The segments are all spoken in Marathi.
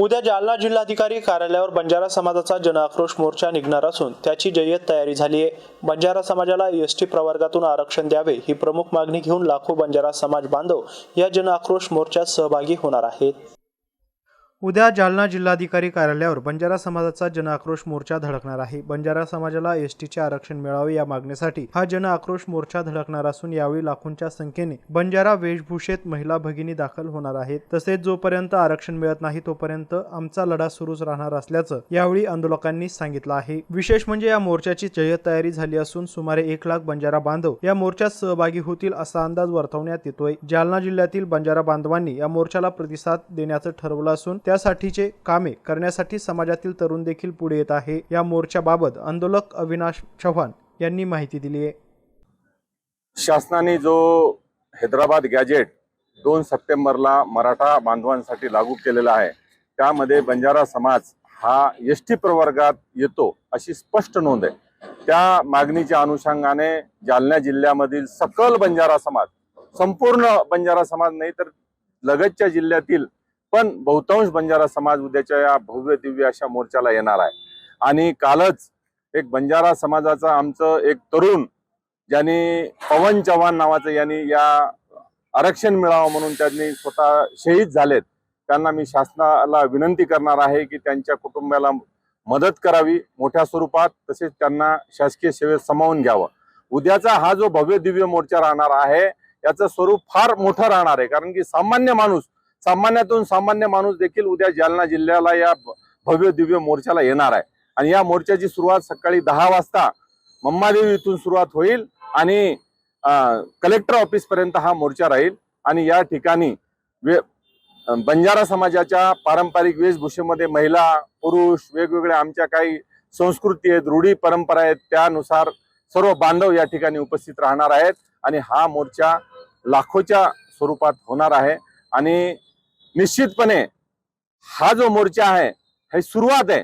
उद्या जालना जिल्हाधिकारी कार्यालयावर बंजारा समाजाचा जनआक्रोश मोर्चा निघणार असून त्याची जय्यत तयारी झाली आहे बंजारा समाजाला एस टी प्रवर्गातून आरक्षण द्यावे ही प्रमुख मागणी घेऊन लाखो बंजारा समाज बांधव या जनआक्रोश मोर्चात सहभागी होणार आहेत. उद्या जालना जिल्हाधिकारी कार्यालयावर बंजारा समाजाचा जनआक्रोश मोर्चा धडकणार आहे. बंजारा समाजाला एस टीचे आरक्षण मिळावे या मागणीसाठी हा जनआक्रोश मोर्चा धडकणार असून यावेळी लाखोंच्या संख्येने बंजारा वेशभूषेत महिला भगिनी दाखल होणार आहेत. तसेच जोपर्यंत आरक्षण मिळत नाही तोपर्यंत आमचा लढा सुरूच राहणार असल्याचं यावेळी आंदोलकांनी सांगितलं आहे. विशेष म्हणजे या मोर्चाची जय्यत तयारी झाली असून सुमारे एक लाख बंजारा बांधव या मोर्चात सहभागी होतील असा अंदाज वर्तवण्यात येतोय. जालना जिल्ह्यातील बंजारा बांधवांनी या मोर्चाला प्रतिसाद देण्याचं ठरवलं असून त्यासाठीचे कामे करण्यासाठी समाजातील तरुण देखील पुढे येत आहे. या मोर्चाबाबत आंदोलक अविनाश चव्हाण यांनी माहिती दिली आहे. शासनाने जो हैदराबाद गॅजेट दोन सप्टेंबरला मराठा बांधवांसाठी लागू केलेला आहे त्यामध्ये बंजारा समाज हा एस टी प्रवर्गात येतो अशी स्पष्ट नोंद आहे. त्या मागणीच्या अनुषंगाने जालना जिल्ह्यामधील सकल बंजारा समाज संपूर्ण बंजारा समाज नाही तर लगतच्या जिल्ह्यातील पण बहुतांश बंजारा समाज उद्याच्या या भव्य दिव्य अशा मोर्चाला येणार आहे. आणि कालच एक बंजारा समाजाचा आमचं एक तरुण ज्यांनी पवन चव्हाण नावाचं यांनी या आरक्षण मिळावं म्हणून त्यांनी स्वतः शहीद झालेत. त्यांना मी शासनाला विनंती करणार आहे की त्यांच्या कुटुंबाला मदत करावी मोठ्या स्वरूपात तसेच त्यांना शासकीय सेवेत समावून घ्यावं. उद्याचा हा जो भव्य दिव्य मोर्चा राहणार आहे याचं स्वरूप फार मोठं राहणार आहे. कारण की सामान्य माणूस सामान्यातून सामान्य माणूस देखील उद्या जालना जिल्ह्याला या भव्य दिव्य मोर्चाला येणार आहे. आणि या मोर्चाची सुरुवात सकाळी दहा वाजता मम्मादेवी इथून सुरुवात होईल आणि कलेक्टर ऑफिस पर्यंत हा मोर्चा राहील. आणि या ठिकाणी वे बंजारा समाजाच्या पारंपरिक वेशभूषेमध्ये महिला पुरुष वेगवेगळ्या आमच्या काही संस्कृती आहेत रूढी परंपरा आहेत त्यानुसार सर्व बांधव या ठिकाणी उपस्थित राहणार आहेत. आणि हा मोर्चा लाखोच्या स्वरूपात होणार आहे. आणि निश्चितपणे हा जो मोर्चा आहे हे सुरुवात आहे.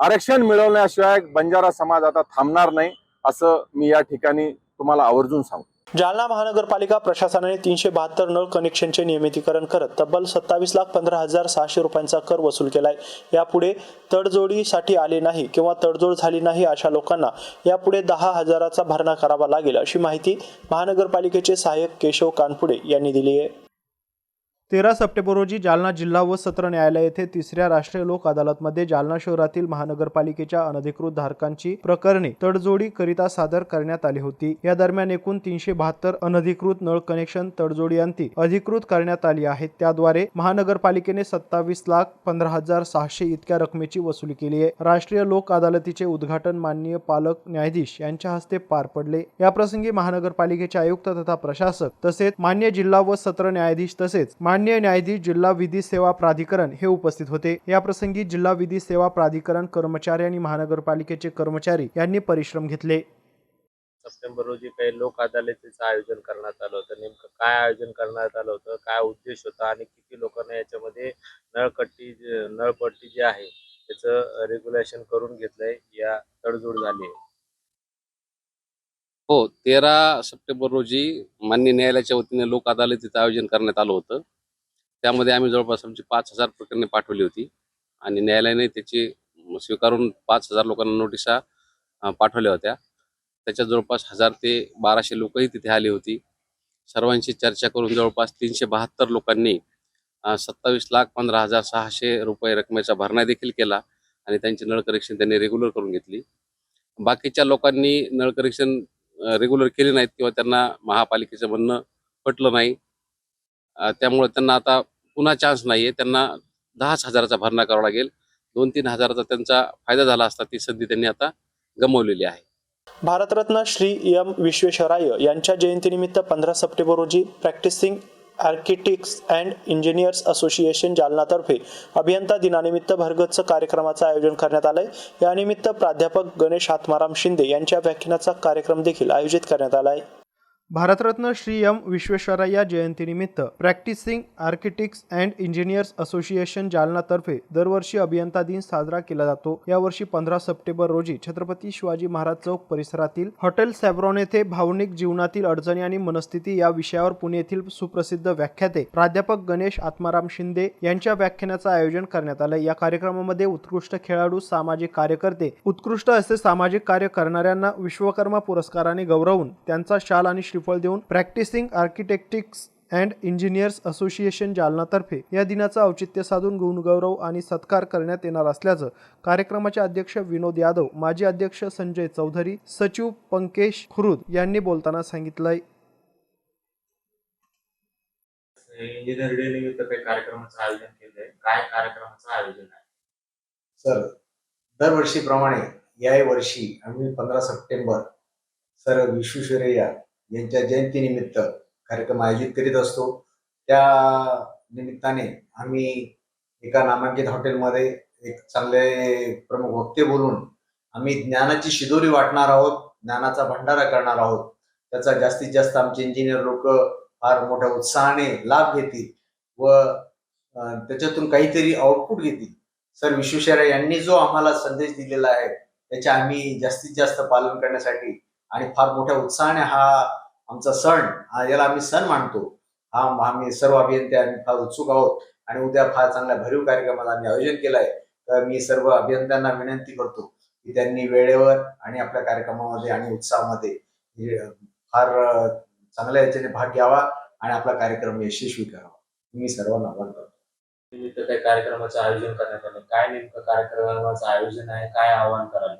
आरक्षण मिळवण्याशिवाय बंजारा समाज आता थांबणार नाही असं मी या ठिकाणी तुम्हाला आवर्जून सांगतो जालना महानगरपालिका प्रशासनाने तीनशे बहात्तर नळ कनेक्शनचे नियमितीकरण करत तब्बल सत्तावीस लाख पंधरा हजार सहाशे रुपयांचा कर वसूल केलाय. यापुढे तडजोडीसाठी आले नाही किंवा तडजोड झाली नाही अशा लोकांना यापुढे दहा हजाराचा भरणा करावा लागेल अशी माहिती महानगरपालिकेचे सहाय्यक केशव कानपुडे यांनी दिली आहे. तेरा सप्टेंबर रोजी जालना जिल्हा व सत्र न्यायालय येथे तिसऱ्या राष्ट्रीय लोक अदालतमध्ये जालना शहरातील महानगरपालिकेच्या अनधिकृत धारकांची प्रकरणे तडजोडी करिता सादर करण्यात आली होती. या दरम्यान एकूण तीनशे बहात्तर अनधिकृत नळ कनेक्शन तडजोडी अंती अधिकृत करण्यात आली आहेत त्याद्वारे महानगरपालिकेने सत्तावीस लाख पंधरा हजार सहाशे इतक्या रकमेची वसुली केली आहे. राष्ट्रीय लोक अदालतीचे उद्घाटन माननीय पालक न्यायाधीश यांच्या हस्ते पार पडले. याप्रसंगी महानगरपालिकेचे आयुक्त तथा प्रशासक तसेच मान्य जिल्हा व सत्र न्यायाधीश तसेच मान्य न्यायाधीश जिल्हा विधी सेवा प्राधिकरण हे उपस्थित होते. याप्रसंगी जिल्हा विधी सेवा प्राधिकरण कर्मचारी आणि महानगरपालिकेचे कर्मचारी यांनी परिश्रम घेतले. सप्टेंबर रोजी काही लोक अदालतीचं आयोजन करण्यात आलं होतं. नेमकं काय आयोजन करण्यात आलं होतं? काय उद्देश होता? आणि किती लोकांना याच्यामध्ये नळकट्टी नळपट्टी जी आहे त्याचं रेग्युलेशन करून घेतलंय या तडजोड झाली आहे. हो तेरा सप्टेंबर रोजी मान्य न्यायालयाच्या वतीने लोक अदालतीचं आयोजन करण्यात आलं होतं. त्यामध्ये आम्ही जवळपास आमची पाच हजार प्रकरणे पाठवली होती. आणि न्यायालयाने त्याची स्वीकारून पाच हजार लोकांना नोटिसा पाठवल्या होत्या. त्याच्या जवळपास हजार ते बाराशे लोकही तिथे आली होती. सर्वांशी चर्चा करून जवळपास तीनशे बहात्तर लोकांनी सत्तावीस लाख पंधरा हजार सहाशे रुपये रकमेचा भरणा देखील केला आणि त्यांची नळ कनेक्शन त्यांनी रेग्युलर करून घेतली. बाकीच्या लोकांनी नळ कनेक्शन रेग्युलर केले नाहीत किंवा त्यांना महापालिकेचं म्हणणं पटलं नाही. त्यामुळे त्यांना आता पुन्हा चान्स नाहीये. त्यांना दहाच हजाराचा भरणा करावा लागेल. दोन तीन हजाराचा त्यांचा फायदा झाला असता ती संधी त्यांनी आता गमावलेली आहे. भारतरत्न श्री एम विश्वेश्वराय यांच्या जयंतीनिमित्त पंधरा सप्टेंबर रोजी practicing architects and engineers association जालनातर्फे अभियंता दिनानिमित्त भरगच्च कार्यक्रमाचं आयोजन करण्यात आलंय. यानिमित्त प्राध्यापक गणेश आत्माराम शिंदे यांच्या व्याख्यानाचा कार्यक्रम देखील आयोजित करण्यात आला आहे भारतरत्न श्री एम विश्वेश्वरय्या जयंतीनिमित्त practicing architects and engineers association जालनातर्फे दरवर्षी अभियंता दिन साजरा केला जातो. यावर्षी पंधरा सप्टेंबर रोजी छत्रपती शिवाजी महाराज चौक परिसरातील हॉटेल सॅब्रॉन येथे भावनिक जीवनातील अडचणी आणि मनस्थिती या विषयावर पुणे येथील सुप्रसिद्ध व्याख्याते प्राध्यापक गणेश आत्माराम शिंदे यांच्या व्याख्यानाचं आयोजन करण्यात आलं. या कार्यक्रमामध्ये उत्कृष्ट खेळाडू सामाजिक कार्यकर्ते उत्कृष्ट असे सामाजिक कार्य करणाऱ्यांना विश्वकर्मा पुरस्काराने गौरवून त्यांचा शाल आणि श्रीफळ देऊन practicing architects and engineers association जालनातर्फे या दिनाचं औचित्य साधून गुणगौरव आणि सत्कार करण्यात येणार असल्याचं कार्यक्रमाचे अध्यक्ष विनोद यादव माजी अध्यक्ष संजय चौधरी सचिव पंकेश खुरुद यांनी बोलताना सांगितलंय. इंजिनियर डे निमित्त काही कार्यक्रमाचं आयोजन केलंय. काय कार्यक्रमाचं आयोजन आहे? सर दरवर्षीप्रमाणे याही वर्षी आम्ही पंधरा सप्टेंबर सर विश्वेश्वरय्या यांच्या जयंतीनिमित्त कार्यक्रम आयोजित करीत असतो. त्या निमित्ताने आम्ही एका नामांकित हॉटेलमध्ये एक चांगले प्रमुख वक्ते बोलून आम्ही ज्ञानाची शिदोरी वाटणार आहोत ज्ञानाचा भंडारा करणार आहोत. त्याचा जास्तीत जास्त आमचे इंजिनियर लोक फार मोठ्या उत्साहाने लाभ घेतील व त्याच्यातून काहीतरी आउटपुट घेतील. सर विश्वेश्वरा यांनी जो आम्हाला संदेश दिलेला आहे त्याचे आम्ही जास्तीत जास्त पालन करण्यासाठी आणि फार मोठ्या उत्साहाने हा आमचा सण हा याला आम्ही सण मानतो. हा आम्ही सर्व अभियंते आम्ही फार उत्सुक आहोत आणि उद्या फार चांगल्या भरीव कार्यक्रमाचं आम्ही आयोजन केलं आहे तर मी सर्व अभियंत्यांना विनंती करतो की त्यांनी वेळेवर आणि आपल्या कार्यक्रमामध्ये आणि उत्साहामध्ये फार चांगल्या याच्याने भाग घ्यावा आणि आपला कार्यक्रम यशस्वी करावा. मी सर्वांना आवाहन करतो निमित्त काही कार्यक्रमाचं आयोजन करण्यात आलं. काय नेमकं कार्यक्रमाचं आयोजन आहे? काय आवाहन कराल?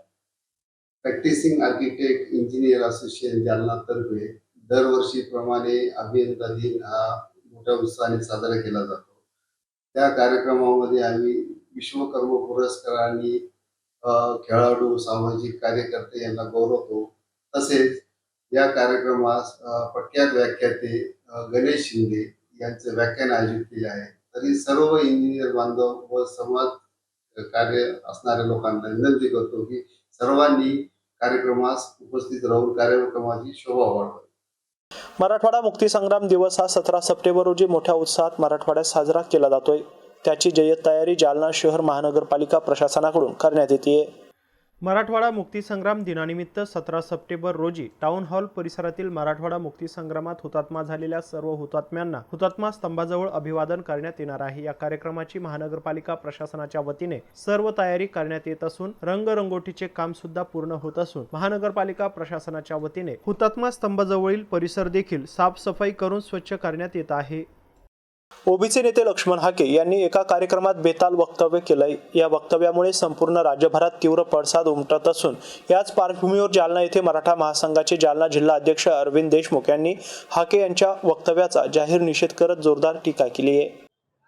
प्रॅक्टिसिंग आर्किटेक्ट इंजिनियर असोसिएशन जालनातर्फे दरवर्षीप्रमाणे अभियंता दिन हा मोठ्या उत्साहाने साजरा केला जातो. त्या कार्यक्रमामध्ये आम्ही विश्वकर्म पुरस्कारांनी खेळाडू सामाजिक कार्यकर्ते यांना गौरवतो. तसेच या कार्यक्रमास पटक्यात व्याख्याते गणेश शिंदे यांचे व्याख्यान आयोजित केले आहे. तरी सर्व इंजिनियर बांधव व समाज कार्य असणाऱ्या लोकांना विनंती करतो की सर्वांनी कार्यक्रमास उपस्थित राहून कार्यक्रमाची शोभा वाढवा. मराठवाडा मुक्तीसंग्राम दिवस हा सतरा सप्टेंबर रोजी मोठ्या उत्साहात मराठवाड्यात साजरा केला जातोय. त्याची जय्यत तयारी जालना शहर महानगरपालिका प्रशासनाकडून करण्यात येते. मराठवाडा मुक्तीसंग्राम दिनानिमित्त सतरा सप्टेंबर रोजी टाउन हॉल परिसरातील मराठवाडा मुक्तीसंग्रामात हुतात्मा झालेल्या सर्व हुतात्म्यांना हुतात्मा स्तंभाजवळ अभिवादन करण्यात येणार आहे. या कार्यक्रमाची महानगरपालिका प्रशासनाच्या वतीने सर्व तयारी करण्यात येत असून रंगरंगोटीचे काम सुद्धा पूर्ण होत असून महानगरपालिका प्रशासनाच्या वतीने हुतात्मा स्तंभाजवळील परिसर देखील साफसफाई करून स्वच्छ करण्यात येत आहे. ओबीसी नेते लक्ष्मण हाके यांनी एका कार्यक्रमात बेताल वक्तव्य केलंय. या वक्तव्यामुळे संपूर्ण राज्यभरात तीव्र पडसाद उमटत असून याच पार्श्वभूमीवर जालना येथे मराठा महासंघाचे जालना जिल्हा अध्यक्ष अरविंद देशमुख यांनी हाके यांच्या वक्तव्याचा जाहीर निषेध करत जोरदार टीका केली आहे.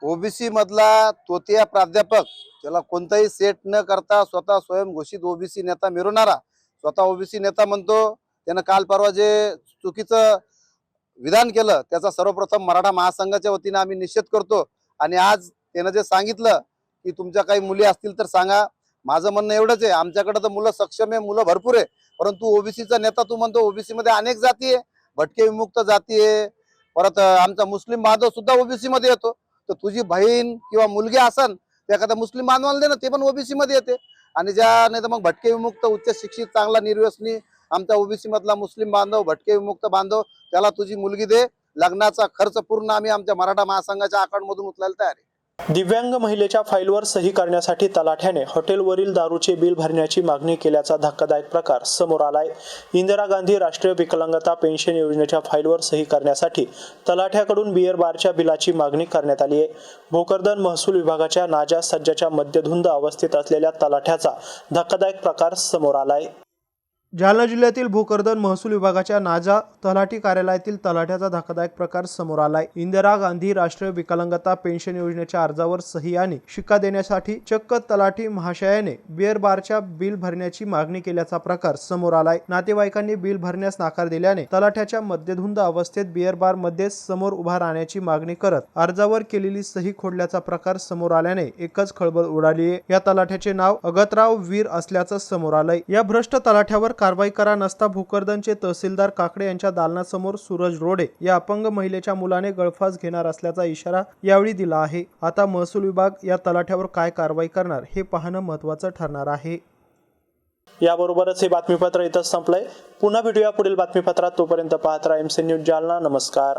ओबीसी मधला तोतिया प्राध्यापक त्याला कोणताही सेट न करता स्वतः स्वयंघोषित ओबीसी नेता मिरवणारा स्वतः ओबीसी नेता म्हणतो. त्यानं काल परवा जे चुकीचं विधान केलं त्याचा सर्वप्रथम मराठा महासंघाच्या वतीने आम्ही निषेध करतो. आणि आज त्यानं जे सांगितलं की तुमच्या काही मुली असतील तर सांगा. माझं म्हणणं एवढंच आहे आमच्याकडे तर मुलं सक्षम आहे मुलं भरपूर आहे. परंतु ओबीसीचा नेता तू म्हणतो ओबीसी मध्ये अनेक जाती आहे. भटके विमुक्त जाती आहे. परत आमचा मुस्लिम बांधव सुद्धा ओबीसी मध्ये येतो. तर तुझी बहीण किंवा मुलगी असन तर एखाद्या मुस्लिम बांधवाला दे ना ते पण ओबीसी मध्ये येते. आणि ज्या नाही तर मग भटके विमुक्त उच्च शिक्षित चांगला निर्व्यसनी आमचा ओबीसी मधला मुस्लिम बांधव भटके विमुक्त बांधव त्याला तुझी मुलगी दे. लग्नाचा खर्च पूर्ण आम्ही आमच्या मराठा महासंघाच्या अकाउंट मधून उचलायला तयार आहे. दिव्यांग महिलेच्या फाईलवर सही करण्यासाठी तलाठ्याने हॉटेलवरील दारूचे बिल भरण्याची मागणी केल्याचा धक्कादायक प्रकार समोर आलाय. इंदिरा गांधी राष्ट्रीय विकलांगता पेन्शन योजनेच्या फाईलवर सही करण्यासाठी तलाठ्याकडून बिअर बारच्या बिलाची मागणी करण्यात आली आहे. भोकरदन महसूल विभागाच्या नाजा सज्जाच्या मध्यधुंद अवस्थेत असलेल्या तलाठ्याचा धक्कादायक प्रकार समोर आलाय. जालना जिल्ह्यातील भूकर्दन महसूल विभागाच्या नाजा तलाठी कार्यालयातील तलाठ्याचा धक्कादायक प्रकार समोर आलाय. इंदिरा गांधी राष्ट्रीय विकलांगता पेन्शन योजनेच्या अर्जावर सही आणि शिक्का देण्यासाठी चक्क तलाठी महाशयाने बिअर बारच्या बिल भरण्याची मागणी केल्याचा प्रकार समोर आलाय. नातेवाईकांनी बिल भरण्यास नकार दिल्याने तलाठ्याच्या मध्यधुंद अवस्थेत बिअर बारमध्ये समोर उभा राहण्याची मागणी करत अर्जावर केलेली सही खोडल्याचा प्रकार समोर आल्याने एकच खळबळ उडाली आहे या तलाठ्याचे नाव अगतराव वीर असल्याचं समोर आलंय. या भ्रष्ट तलाठ्यावर कारवाई करा नसता भोकरदनचे तहसीलदार काकडे यांच्या दालनासमोर सूरज रोडे या अपंग महिलेच्या मुलाने गळफास घेणार असल्याचा इशारा यावेळी दिला आहे. आता महसूल विभाग या तलाठ्यावर काय कारवाई करणार हे पाहणं महत्त्वाचं ठरणार आहे. याबरोबरच हे बातमीपत्र इथंच संपलंय. पुन्हा भेटूया पुढील बातमीपत्रात. तोपर्यंत पाहत राहा एम सी न्यूज जालना. नमस्कार.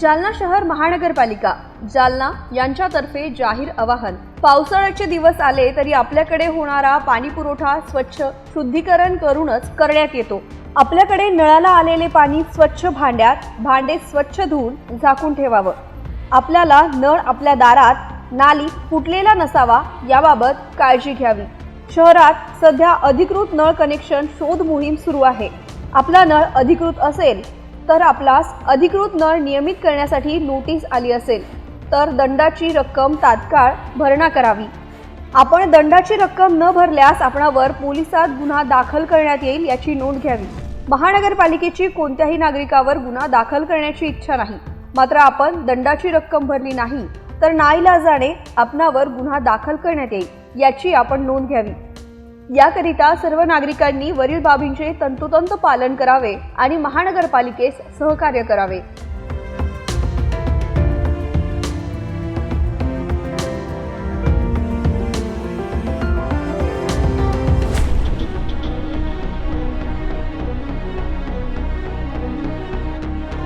जालना शहर महानगरपालिका. जालना यांच्यातर्फे जाहीर आवाहन. पावसाळ्याचे दिवस आले तरी आपल्याकडे होणारा पाणी पुरवठा स्वच्छ शुद्धीकरण करूनच करण्यात येतो. आपल्याकडे नळाला आलेले पाणी स्वच्छ भांड्यात भांडे स्वच्छ धुवून झाकून ठेवावं. आपल्याला नळ आपल्या दारात नाली फुटलेला नसावा याबाबत काळजी घ्यावी. शहरात सध्या अधिकृत नळ कनेक्शन शोध मोहीम सुरू आहे. आपला नळ अधिकृत असेल तर आपलास अधिकृत नळ नियमित करण्यासाठी नोटीस आली असेल तर दंडाची रक्कम तात्काळ भरणा करावी. आपण दंडाची रक्कम न भरल्यास आपणावर पोलिसात गुन्हा दाखल करण्यात येईल याची नोंद घ्यावी. महानगरपालिकेची कोणत्याही नागरिकावर गुन्हा दाखल करण्याची इच्छा नाही. मात्र आपण दंडाची रक्कम भरली नाही तर नाईलाजाने आपणावर गुन्हा दाखल करण्यात येईल याची आपण नोंद घ्यावी. याकरिता सर्व नागरिकांनी वरील बाबींचे तंतोतंत पालन करावे आणि महानगरपालिकेस सहकार्य करावे.